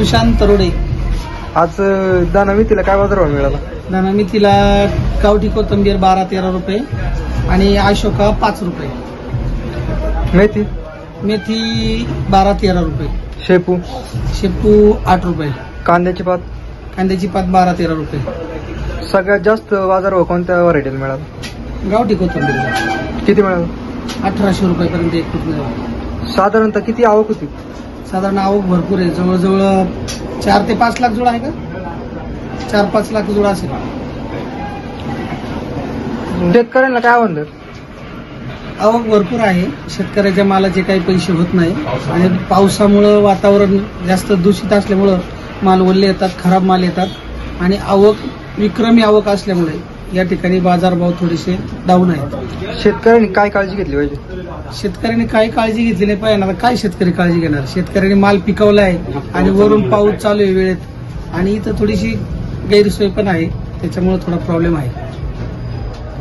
सुशांत तरोडे. आज अं, दाना मेथीला काय बाजारभाव मिळाला? दाना मेथीला गावठी कोथंबीर बारा तेरा रुपये आणि अशोका पाच रुपये. मेथी? मेथी बारा तेरा रुपये. शेपू? शेपू आठ रुपये. कांद्याची पात? कांद्याची पात बारा तेरा रुपये. सगळ्यात जास्त बाजारभाव कोणत्या व्हरायटीला मिळाला? गावठी कोथंबीर. किती मिळाला? अठराशे रुपयेपर्यंत एक फूट मिळाला. साधारणतः किती आवक होती? साधारण आवक भरपूर आहे. जवळजवळ चार ते पाच लाख जुळा आहे का? चार पाच लाख जुळा असेल. शेतकऱ्यांना काय आव्हान आवक भरपूर आहे. शेतकऱ्याच्या मालाचे काही पैसे होत नाही. आणि पावसामुळं वातावरण जास्त दूषित असल्यामुळं माल ओल्ले येतात खराब माल येतात. आणि आवक विक्रमी आवक असल्यामुळे या ठिकाणी बाजारभाव थोडेसे डाऊन आहेत. शेतकऱ्यांनी काय काळजी घेतली पाहिजे? शेतकऱ्यांनी काही काळजी घेतली नाही पाहिजे? आता काय शेतकरी काळजी घेणार? शेतकऱ्यांनी माल पिकवला आहे आणि वरून पाऊस चालू आहे वेळेत. आणि इथं थोडीशी गैरसोय पण आहे. त्याच्यामुळे थोडा प्रॉब्लेम आहे.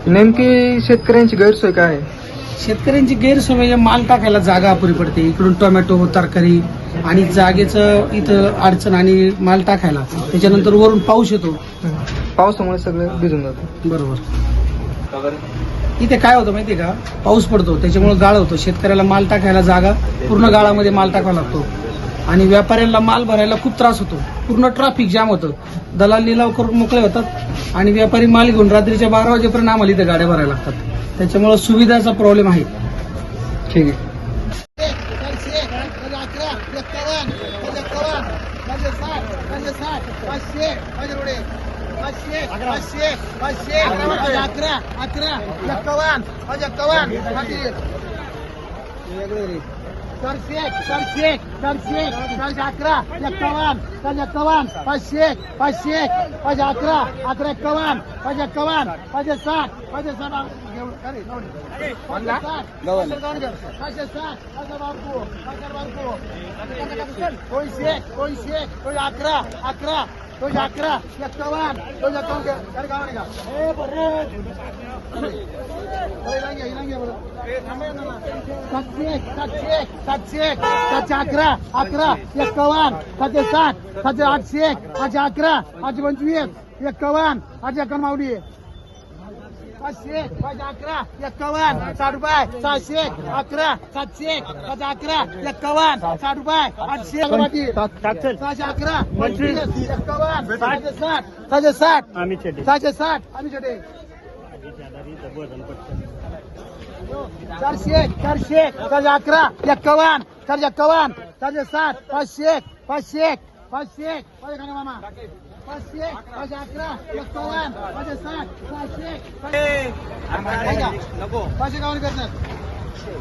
नेमकी शेतकऱ्यांची गैरसोय काय आहे? शेतकऱ्यांची गैरसोय म्हणजे माल टाकायला जागा अपुरी पडते. इकडून टोमॅटो तरकारी आणि जागेचं इथं अडचण आणि माल टाकायला त्याच्यानंतर वरून पाऊस येतो. पावसामुळे सगळं भिजून जातं. बरोबर. इथे काय होतं माहितीये का? पाऊस पडतो त्याच्यामुळे गाळ होतो. शेतकऱ्याला माल टाकायला जागा पूर्ण गाळामध्ये माल टाकावा लागतो. आणि व्यापाऱ्यांना माल भरायला खूप त्रास होतो. पूर्ण ट्रॅफिक जाम होतं. दलाल लिलाव करून मोकळे होतात आणि व्यापारी माल घेऊन रात्रीच्या बारा वाजेपर्यंत आम्हाला इथे गाड्या भरायला लागतात. त्याच्यामुळे सुविधाचा प्रॉब्लेम आहे. ठीक आहे. अकरा अकरा एक्कावन्न एक्कावन्न चारशे चारशे चारशे चारशे अकरा एक्कावन्न चारशे एक्कावन्न पाचशे पाचशे पाचशे अकरा अकरा एक्कावन्न पाचशे एक्कावन्न पाचशे साठ पाचशे साठ पाचशे साठ पाचशे पाचशे बारको दोनशे दोनशे दोनशे अकरा अकरा दोनशे अकरा एक्कावन्न दोनशे एक्कावन्न हे बरे. सातशे सातशे एक सातशे अकरा अकरा एक्कावन्न सातशे साठ सातशे आठशे आठशे अकरा आठशे पंचवीस एक्कावन्न आठशे एकावन्न मावडी पाचशे पाचशे अकरा एक्कावन्न साठ रुपये सहाशे अकरा सातशे सातशे अकरा एक्कावन्न साठ रुपये आठशे सहाशे अकरा पंचवीस. एक्कावन्न सहाशे साठ सहाशे साठ. सहाशे साठ आम्ही छोटे चारशे चारशे चारशे अकरा एक्कावन्न चारशे एक्कावन्न चारशे साठ पाचशे पाचशे पाचशे पाचशे खाणे मामा पाचशे पाचशे अकरा एक्कावन्न पाचशे साठ सहाशे नको पाचशे गावाने करणार हे.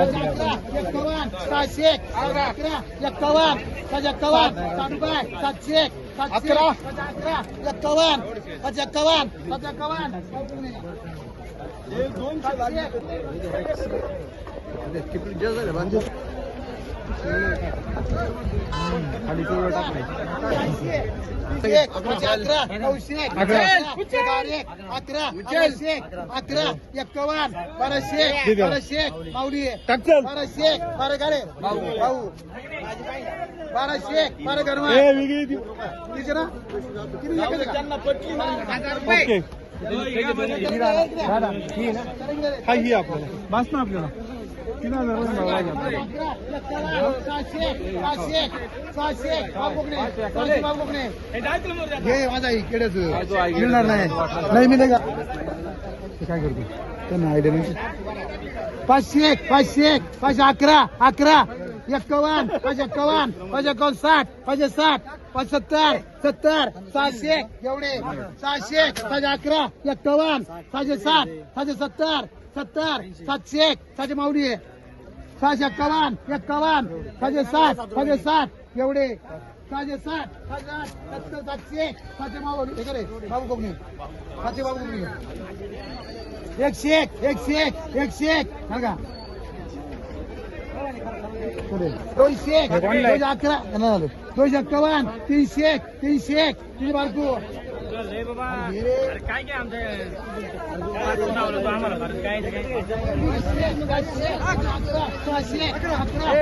एक्कावन्न सहाशे अकरा एक्कावन्न सातशे एक्कावन्न साठ रुपये सातशे सातशे अकरा. एक्कावन्न पाचशे एक्कावन्न सातशे एक्कावन्न अकरा नऊशे अकरा अकरा अकराशे अकरा एक्कावन्न बाराशे बाराशे माऊली बारा गाडे भाऊ बारा गरमा किती ना बस ना आपल्याला तीन बाबुकणे घे माझा इकडेच. मिळणार नाही. नाही मी नाही का ते काय करतो? त्यांना आयडिया नाही. पाचशे पाचशे पाचशे अकरा अकरा एक्कावन्न पाचशे एक्कावन्न पाचशे एक्कावन्न साठ पाचशे साठ पाचशे सत्तर सत्तर सहाशे एवढे. सहाशे सहाशे अकरा एक्कावन्न सहाशे साठ सहाशे सत्तर सत्तर सातशे सातशे माऊली आहे. सहाशे एक्कावन्न एक्कावन्न सहाशे साठ सहाशे साठ एवढे. सहाशे साठ सहाशे आठ सत्तर सातशे सातशे माऊली. हे करे बाबू कोकणी. सातशे बाबू कोकणी. एकशे एक एकशे एक एकशे एक. हा का दोनशे दोनशे अकरा. दोनशे एक्कावन्न तीनशे एक तीनशे एक. तीनशे बारकू बाबा अरे काय काय आमच्या आम्हाला भारत काय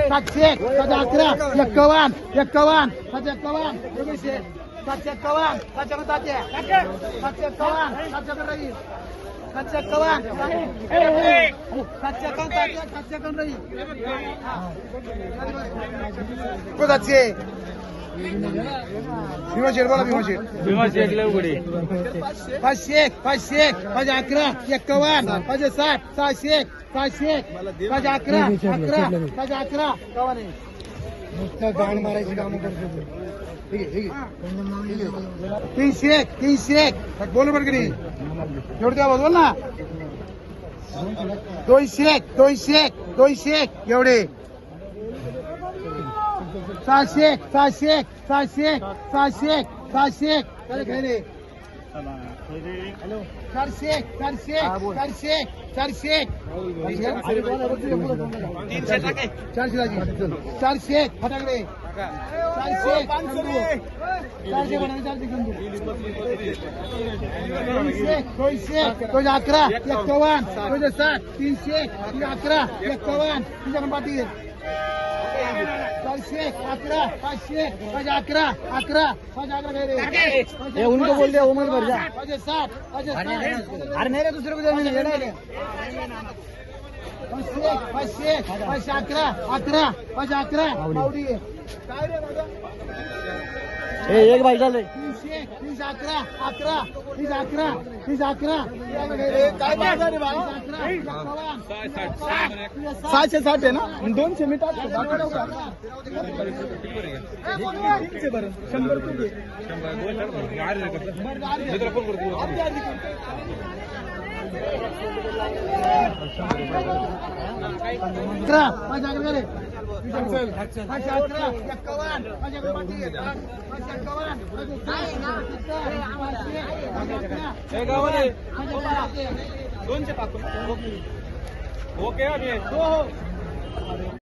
सातशे सातशे अकरा एक्कावन्न एक्कावन्न सातशे एक्कावन्न एकोणीसशे सातशे एक्कावन्न सातशे सातशे सातशे एक्कावन्न सातशे राहील सातशे एक्कावन्न सातशे एक्कावन्न सातशे सातशे एक्कावन्न सातशे भीमा शेठ बोला भीमा शेठ. भीमाची एक उघडी. पाचशे एक पाचशे एक पाचशे अकरा एक्कावन्न पाचशे साठ सहाशे एक सहाशे एक पाचशे अकरा अकरा पाचशे अकरा नुसतं गाण मारायची कामं करतो तीनशे एक तीनशे एक. बोल बरं की नाही? एवढं द्या बोल ना. दोनशे एक दोनशे एक दोनशे एक. एवढे. सहाशे एक सहाशे एक सहाशे एक सहाशे एक सहाशे एक काय चारशे एक चारशे एक चारशे एक चारशे एक चारशे चारशे एक फटाकडे चारशे एक चारशे चारशे दोनशे एक, एक, दोनशे अकरा दोनशे साठ तीनशे एक, तीनशे अकरा पाठी चारशे अकरा पाचशे एक, पाचशे अकरा अकरा पाचशे अकरा काय रे उनको बोल दे उमर भर जा पाचशे साठ पाचशे साठ. अरे नाही रे दुसरे कुठे. पाचशे पाचशे पाचशे अकरा अकरा पाचशे अकरा. काय रे दादा? एक अकरा अकरा अकरा अकरा काय बाज़ार रे बाबा? सहाशे साठ आहे ना दोनशे मी टाकतो शंभर रुपये अकरा माझ्या अकरा रे दोनशे पाच. ओके आम्ही हो. हो.